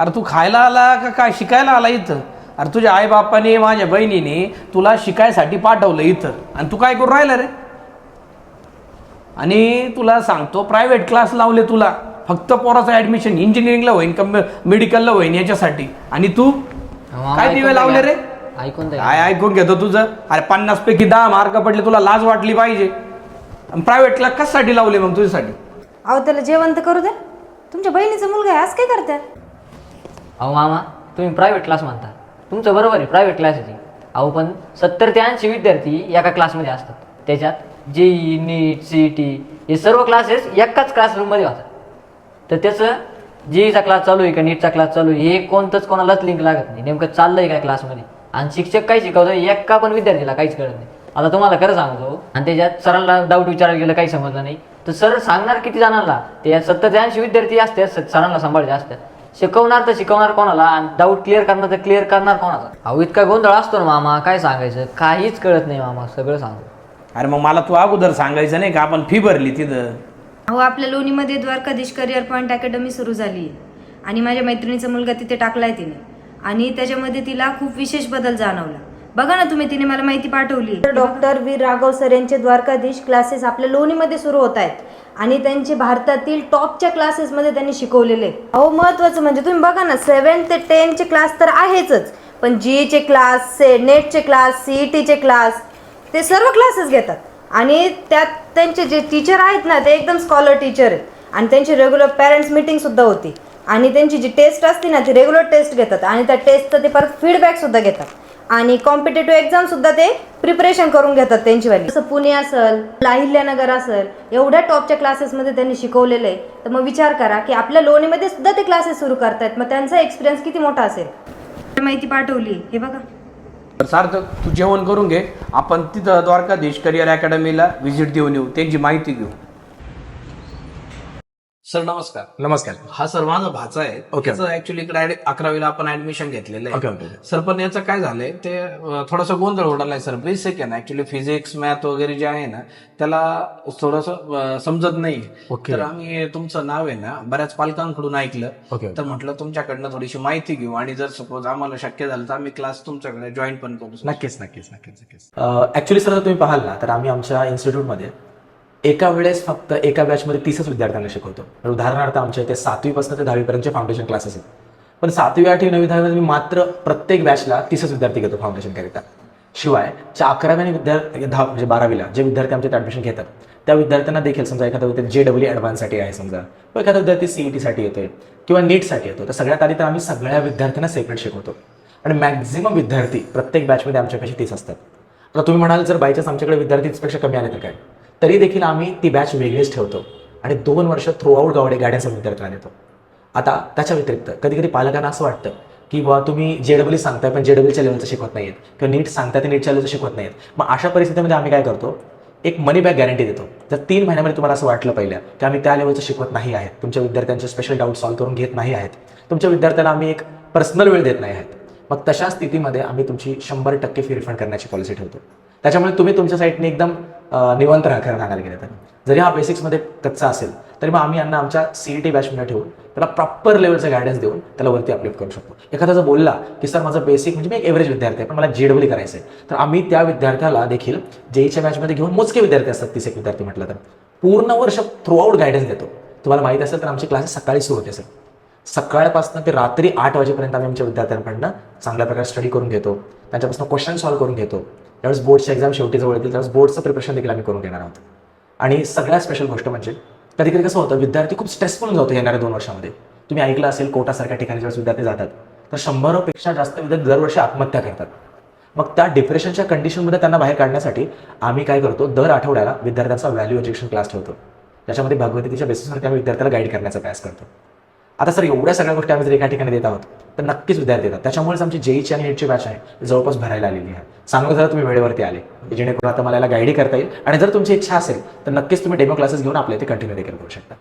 अरे तू खायला आला का काय? शिकायला आला इथं? अरे तुझ्या आईबापाने माझ्या बहिणीने तुला शिकायसाठी पाठवलं इथं. आणि तू काय करून राहिला रे? आणि तुला सांगतो प्रायव्हेट क्लास लावले तुला. फक्त पोराचं ऍडमिशन इंजिनिअरिंगला होईन का मेडिकलला होईन याच्यासाठी. आणि तू काय दिवे लावले. रे? ऐकून. काय ऐकून घेतो तुझं. अरे पन्नास पैकी दहा मार्क पडले तुला लाज वाटली पाहिजे. प्रायव्हेट क्लास कशासाठी लावले मग तुझ्यासाठी? अहो त्याला जेवण तर करू दे तुमच्या बहिणीचा मुलगा आहे आज काय करतात अहो मामा तुम्ही प्रायव्हेट क्लास म्हणता. तुमचं बरोबर आहे प्रायव्हेट क्लास आहे ती. अहो पण सत्तर ते ऐंशी विद्यार्थी एका क्लासमध्ये असतात. त्याच्यात जेई नीट सी टी हे सर्व क्लासेस एकाच क्लासरूममध्ये होतात. तर त्याचं जेईचा क्लास चालू आहे का नीटचा क्लास चालू आहे हे कोणतंच कोणालाच लिंक लागत नाही. नेमकं चाललंय काय क्लासमध्ये आणि शिक्षक काय शिकवतो एका पण विद्यार्थीला काहीच कळत नाही. आता तुम्हाला खरं सांगतो आणि त्याच्यात सरांना डाऊट विचारायला गेलं काही समजलं नाही. तर सर सांगणार किती जणांना? ते सत्तर ते ऐंशी विद्यार्थी असतात सरांना सांभाळले असतात. शिकवणार तर शिकवणार कोणाला आणि डाऊट क्लिअर करणार तर क्लिअर करणार कोणाचा? अहो इतका गोंधळ असतो ना मामा काय सांगायचं? काहीच कळत नाही मामा सगळं सांगतो अरे मग मला तू अगोदर सांगायचं नाही का? आपण फी भरली तिथं. अहो आपल्या लोणीमध्ये द्वारकाधीश करिअर पॉईंट अकॅडमी सुरू झाली. आणि माझ्या मैत्रिणीचा मुलगा तिथे टाकलाय तिने. आणि त्याच्यामध्ये तिला खूप विशेष बदल जाणवला. बघा ना तुम्ही तिने मला माहिती पाठवली. डॉक्टर वीर राघव सर यांचे द्वारकाधीश क्लासेस आपल्या लोणीमध्ये सुरू होत आहेत आणि त्यांचे भारतातील टॉपच्या क्लासेसमध्ये त्यांनी शिकवलेले अहो महत्वाचं म्हणजे तुम्ही बघा ना सेवन ते टेनचे क्लास तर आहेतच पण जीचे क्लास से नेटचे क्लास सीईटीचे क्लास ते सर्व क्लासेस घेतात. आणि त्यात त्यांचे जे टीचर आहेत ना ते एकदम स्कॉलर टीचर आहेत. आणि त्यांची रेग्युलर पॅरेंट्स मीटिंग सुद्धा होती. आणि त्यांची जी टेस्ट असते ना ती रेग्युलर टेस्ट घेतात. आणि त्या टेस्टचं ते परत फीडबॅक सुद्धा घेतात. आणि कॉम्पिटेटिव्ह एक्झाम सुद्धा ते प्रिपरेशन करून घेतात त्यांची वाली. जसं पुणे असेल अहिल्यानगर असेल एवढ्या टॉपच्या क्लासेसमध्ये त्यांनी शिकवलेलं आहे. तर मग विचार करा की आपल्या लोणीमध्ये सुद्धा ते क्लासेस सुरू करतायत. मग त्यांचा एक्सपिरियन्स किती मोठा असेल? माहिती पाठवली. हे बघा. तर सार्थक तू जेवण करून घे. आपण तिथं द्वारकाधीश करिअर अकॅडमीला व्हिजिट देऊन येऊ. त्यांची माहिती घेऊ. सर नमस्कार नमस्कार हा सर माझा भाचा आहे Okay. त्याचं ऍक्च्युली इकडे अकरावीला आपण ऍडमिशन घेतलेलं आहे. सर पण याचं काय झालंय ते अं, थोडासा गोंधळ उडालाय सर बेसिक आहे ना ऍक्च्युली फिजिक्स मॅथ वगैरे जे आहे ना त्याला थोडस समजत नाही Okay. तर आम्ही तुमचं नाव आहे ना बऱ्याच पालकांकडून ऐकलं Okay. तर म्हटलं तुमच्याकडनं थोडीशी माहिती घेऊ आणि जर सपोज आम्हाला शक्य झालं तर आम्ही क्लास तुमच्याकडे जॉईन पण करू sir. नक्कीच नक्कीच नक्कीच नक्कीच ऍक्च्युली सर तुम्ही पाहाल ना तर आम्ही आमच्या इन्स्टिट्यूटमध्ये एका वेळेस फक्त एका बॅचमध्ये तीसच विद्यार्थ्यांना शिकवतो. उदाहरणार्थ आमच्या इथे सातवीपासून ते दहावीपर्यंतचे फाउंडेशन क्लासेस आहेत. पण सातवी आठवी नवी दहावी मी मात्र प्रत्येक बॅचला तीसच विद्यार्थी घेतो फाउंडेशनकरिता शिवाय ज्या अकरावी आणि विद्यार्थी दहा म्हणजे बारावीला जे विद्यार्थी आमच्यात ॲडमिशन घेतात त्या विद्यार्थ्यांना देखील समजा एखादा विद्यार्थी जे डब्ल्यू ॲडव्हान्ससाठी आहे समजा किंवा एखादा विद्यार्थी सीईटीसाठी येतोय किंवा नीटसाठी येतो तर सगळ्यात आधी तर आम्ही सगळ्या विद्यार्थ्यांना सेपरेट शिकवतो. आणि मॅक्झिमम विद्यार्थी प्रत्येक बॅचमध्ये आमच्यापेक्षा तीस असतात. आता तुम्ही म्हणाल जर बायचान्स आमच्याकडे विद्यार्थी तीसपेक्षा कमी आले तर काय? तरी देखील आम्ही ती बॅच वेगळीच ठेवतो. आणि दोन वर्ष थ्रूआउट गावडे गाड्यांचा विद्यार्थ्यांना देतो आता त्याच्या व्यतिरिक्त कधी कधी पालकांना असं वाटतं की बा तुम्ही जे डब्ल्यू सांगताय पण जे डब्ल्यूच्या लेवलचं शिकवत नाहीत किंवा नीट सांगताय ते नीटच्या लेवलचं शिकवत नाहीत मग अशा परिस्थितीमध्ये आम्ही काय करतो? एक मनी बॅक गॅरंटी देतो. जर तीन महिन्यामध्ये तुम्हाला असं वाटलं पहिल्या की आम्ही त्या लेवलचं शिकवत नाही आहेत तुमच्या विद्यार्थ्यांचे स्पेशल डाऊट सॉल्व्ह करून घेत नाही आहेत तुमच्या विद्यार्थ्याला आम्ही एक पर्सनल वेळ देत नाही आहेत मग तशा स्थितीमध्ये आम्ही तुमची शंभर टक्के फी रिफंड करण्याची पॉलिसी ठेवतो. त्याच्यामुळे तुम्ही तुमच्या साईडने एकदम निवंत राखायला सांगायला गेलं तर जरी हा बेसिक्समध्ये कच्चा असेल तरी मग आम्ही यांना आमच्या सीईटी बॅचमध्ये ठेवून त्याला प्रॉपर लेवलचं गायडन्स देऊन त्याला वरती अपलिफ्ट करू शकतो. एखादा जर बोलला की सर माझं बेसिक म्हणजे मी एक एव्हरेज विद्यार्थी आहे पण मला जेडब्ल्यू करायचं आहे. तर आम्ही त्या विद्यार्थ्याला देखील जेईच्या बॅचमध्ये घेऊन मोजके विद्यार्थी असतात तीस एक विद्यार्थी म्हटलं तर. पूर्ण वर्ष थ्रू आउट गायडन्स देतो. तुम्हाला माहिती असेल तर आमचे क्लासेस सकाळी सुरू होते सर. सकाळपासून ते रात्री आठ वाजेपर्यंत आम्ही आमच्या विद्यार्थ्यांकडनं चांगल्या प्रकारे स्टडी करून घेतो. त्यांच्यापासून क्वेश्चन सॉल्व्ह करून घेतो. त्यावेळेस बोर्डच्या एक्झाम शेवटी जवळ येतील त्यावेळेस बोर्डचं प्रिपरेशन देखील आम्ही करून घेणार आहोत. आणि सगळ्यात स्पेशल गोष्ट म्हणजे कधी कधी कसं होतं विद्यार्थी खूप स्ट्रेसफुल जातो येणाऱ्या दोन वर्षामध्ये. तुम्ही ऐकलं असेल कोटासारख्या ठिकाणी ज्यावेळेस विद्यार्थी जातात तर शंभरापेक्षा जास्त विद्यार्थी दरवर्षी आत्महत्या करतात. मग त्या डिप्रेशनच्या कंडिशनमध्ये त्यांना बाहेर काढण्यासाठी आम्ही काय करतो दर आठवड्याला विद्यार्थ्यांचा व्हॅल्यू एज्युकेशन क्लास ठेवतो. त्याच्यामध्ये भगवतीच्या बेसिसवरती आम्ही विद्यार्थ्याला गाईड करण्याचा प्रयास करतो. आता सर एवढ्या सगळ्या गोष्टी आम्ही जर एका ठिकाणी देत आहोत तर नक्कीच विद्यार्थी येतात. त्याच्यामुळेच आमची जेईची आणि नेटची बॅच आहे जवळपास भरायला आलेली आहे. चांगलं झालं तुम्ही वेळेवरती आले जेणेकरून आता मला याला करता येईल. आणि जर तुमची इच्छा असेल तर नक्कीच तुम्ही डेमो क्लासेस घेऊन आपल्या इथे कंटिन्यू देखील करू शकता.